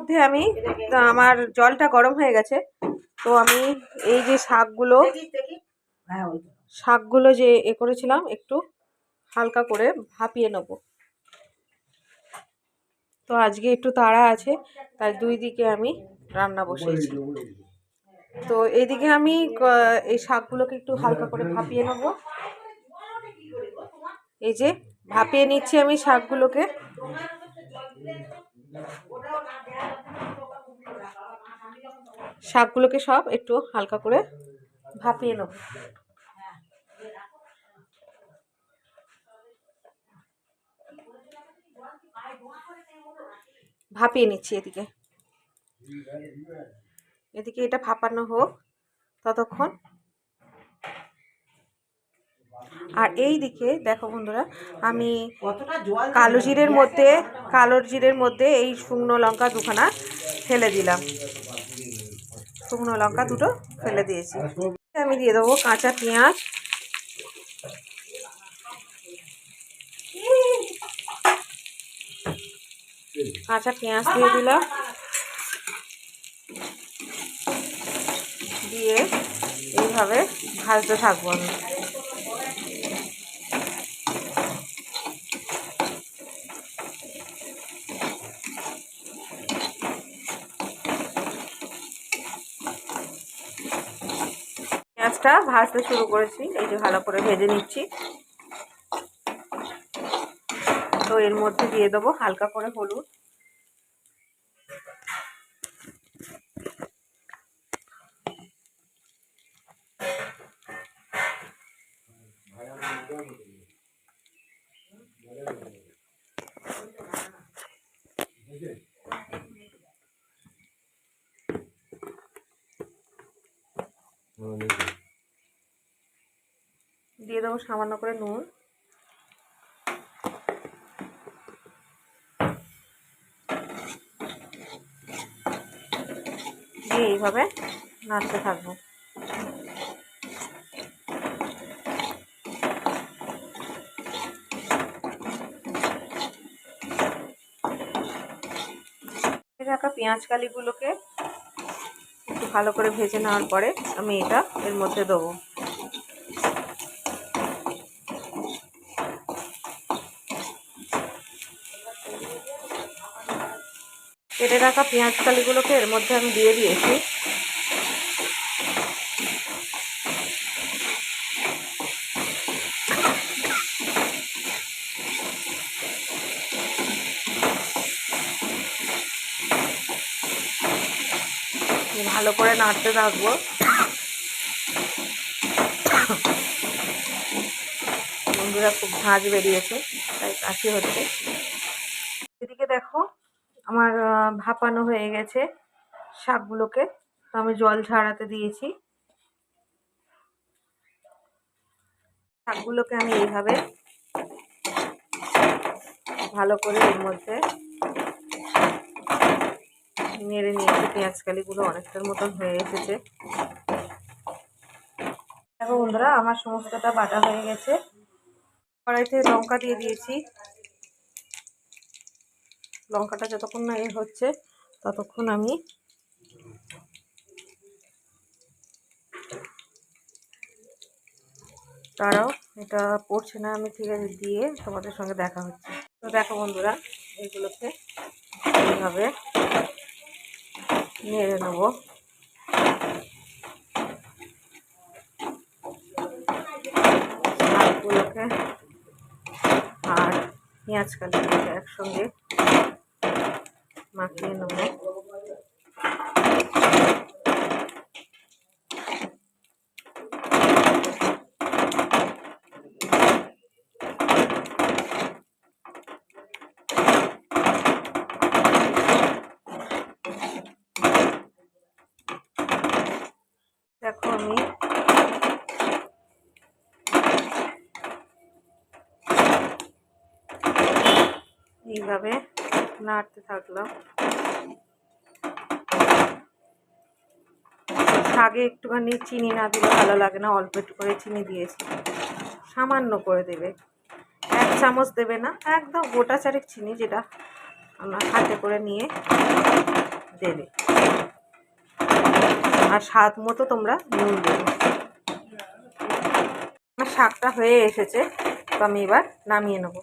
মধ্যে আমি আমার জলটা গরম হয়ে গেছে। তো আমি এই যে শাকগুলো। শাকগুলো যে এ করেছিলাম, একটু হালকা করে ভাপিয়ে নেব। তো আজকে একটু তাড়া আছে, তাই দুই দিকে আমি রান্না বসিয়েছি। তো এইদিকে আমি এই শাকগুলোকে একটু হালকা করে ভাপিয়ে নেব। এই যে ভাপিয়ে নিচ্ছি আমি শাকগুলোকে। শাকগুলোকে সব একটু হালকা করে ভাপিয়ে নেব। ভাপিয়ে নিচ্ছি এদিকে। এদিকে এটা ভাপানো হোক, ততক্ষণ আর এই দিকে দেখো বন্ধুরা আমি কালো জিরের মধ্যে কালো জিরের মধ্যে এই শুকনো লঙ্কা দুখানা ফেলে দিলাম। শুকনো লঙ্কা দুটো ফেলে দিয়েছি। আমি দিয়ে দেবো কাঁচা পেঁয়াজ। কাঁচা পেঁয়াজ দিয়ে দিলাম। দিয়ে এইভাবে ভাজতে থাকব আমি। পেঁয়াজটা ভাজতে শুরু করেছি। এই যে ভালো করে ভেজে নিচ্ছি। তো এর মধ্যে দিয়ে দেবো হালকা করে হলুদ। দিয়ে দেবো সামান্য করে নুন। দিয়ে এইভাবে নাড়তে থাকব। থাকা পেঁয়াজ কালিগুলোকে একটু ভালো করে ভেজে নেওয়ার পরে আমি এটা এর মধ্যে দেবো। কেটে রাখা পেঁয়াজ কালিগুলোকে এর মধ্যে আমি দিয়ে দিয়েছি। ভালো করে নাড়তে থাকব। বন্ধুরা খুব ঝাঁঝ বেরিয়েছে, তাই কাশি হচ্ছে। আমার ভাপানো হয়ে গেছে শাকগুলোকে। তো আমি জল ঝাড়াতে দিয়েছি। শাকগুলোকে আমি এইভাবে ভালো করে এর মধ্যে নেড়ে নিয়েছি। পেঁয়াজ কালিগুলো অনেকটার মতন হয়ে এসেছে। দেখো বন্ধুরা, আমার সমস্তটা বাটা হয়ে গেছে। কড়াইতে লঙ্কা দিয়ে দিয়েছি। লঙ্কাটা যতক্ষণ না এ হচ্ছে, ততক্ষণ আমি তারাও এটা পড়ছে না, আমি ঠিক আছে, দিয়ে তোমাদের সঙ্গে দেখা হচ্ছে। তো দেখো বন্ধুরা, এগুলোকে এইভাবে নেড়ে নেব। আর পেঁয়াজ কালিগুলোকে একসঙ্গে। মাখিয়ে নেব। দেখো আমি এইভাবে নাড়তে থাকলাম শাকে একটুখানি চিনি না দিলে ভালো লাগে না, অল্প একটু করে চিনি দিয়েছি। সামান্য করে দেবে। এক চামচ দেবে না, একদম গোটা চারেক চিনি যেটা আমরা হাতে করে নিয়ে দেবে। আর স্বাদ মতো তোমরা নুন দেবে। আমার শাকটা হয়ে এসেছে, তো আমি এবার নামিয়ে নেব।